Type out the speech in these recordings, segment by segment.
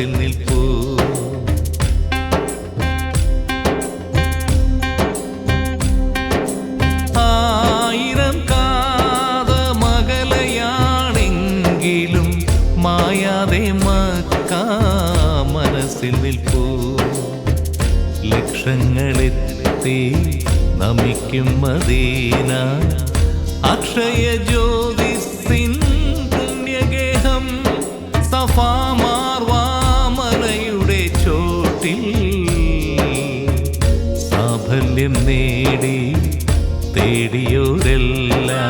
മനസ്സിൽ നിൽപ്പൂ. ആയിരം കാത മകലയാണെങ്കിലും മായാതെ മക്ക മനസ്സിൽ നിൽപ്പൂ. ലക്ഷങ്ങളെത്തി നമിക്കും മദീന. അക്ഷയ ജ്യോതിസിൻ പുണ്യഗേഹം സഫാമാർവാമലയുടെ സാഫല്യം നേടി തേടിയോരെല്ലാം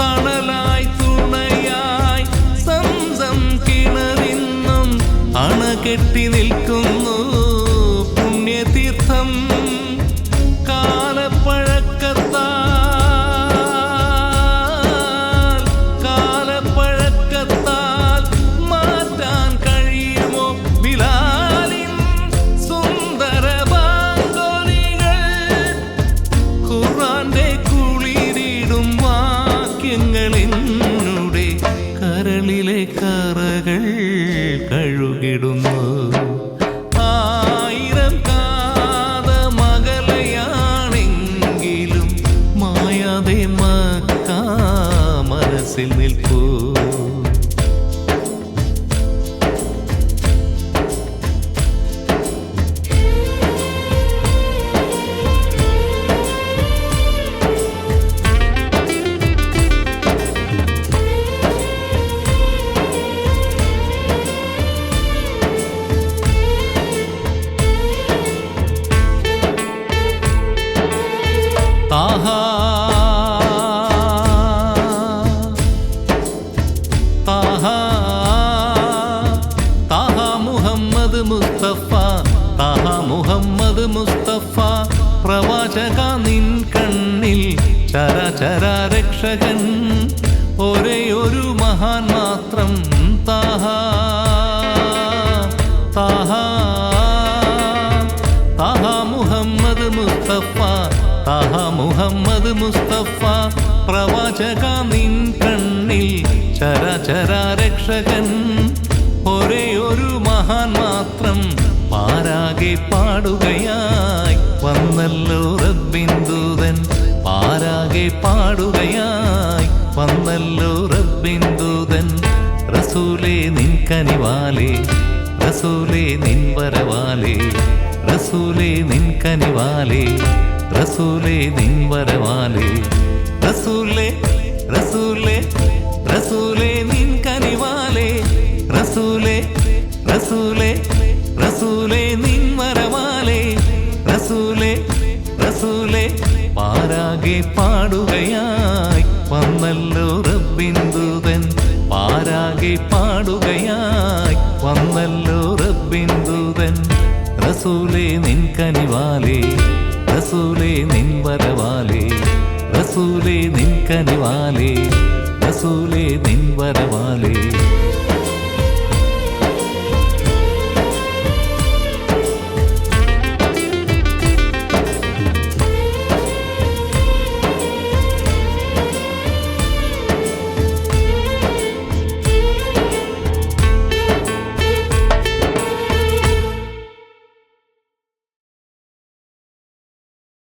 തണലായി സംസം അണകെട്ടി നിൽക്കുന്നു കറകൾ കഴുകിടുന്നു. ആയിരം കാത മകളയാണെങ്കിലും മായാതെ മക്ക മനസ്സിൽ നിൽപ്പൂ. താഹാ മുഹമ്മദ് മുസ്തഫ താഹാ മുഹമ്മദ് മുസ്തഫ. പ്രവാചക നിൻ കണ്ണിൽ ചരചര രക്ഷകൻ ഒരേ ഒരു മഹാൻ മാത്രം താഹാ താഹാ താഹാ മുഹമ്മദ് മുസ്തഫ താഹാ മുഹമ്മദ് മുസ്തഫ. പ്രവാചക നിൻ കണ്ണിൽ ചരചര രക്ഷകൻ ഒരേ ഒരു മഹാൻ മാത്രം പാരാകെ പാടുകയായി. വന്നല്ലോ റബ്ബിന്ദൂതൻ പാരാകെ പാടുകയായി. വന്നല്ലോ റബ്ബിന്ദൂതൻ റസൂലേ നിൻ കനിവാലേ റസൂലേ നിൻ വരവാലേ റസൂലേ നിൻ കനിവാലേ റസൂലേ നിൻ വരവാലേ റസൂലേ റസൂലേ റസൂലേ നിൻ കനിവാലേ. റസൂലേ റസൂലേ റസൂലേ നിൻ വരവാലേ റസൂലേ റസൂലേ പാരാകെ പാടുകയായി. വന്നല്ലോ റബ്ബിന്ദുതൻ പാരാകെ പാടുകയായി. വന്നല്ലോ റബ്ബിന്ദുതൻ റസൂലേ നിൻ കനിവാലേ. റസൂലേ നിൻ വരവാലേ. റസൂലേ നിൻ കനിവാലേ. റസൂലേ നിൻ വരവാലേ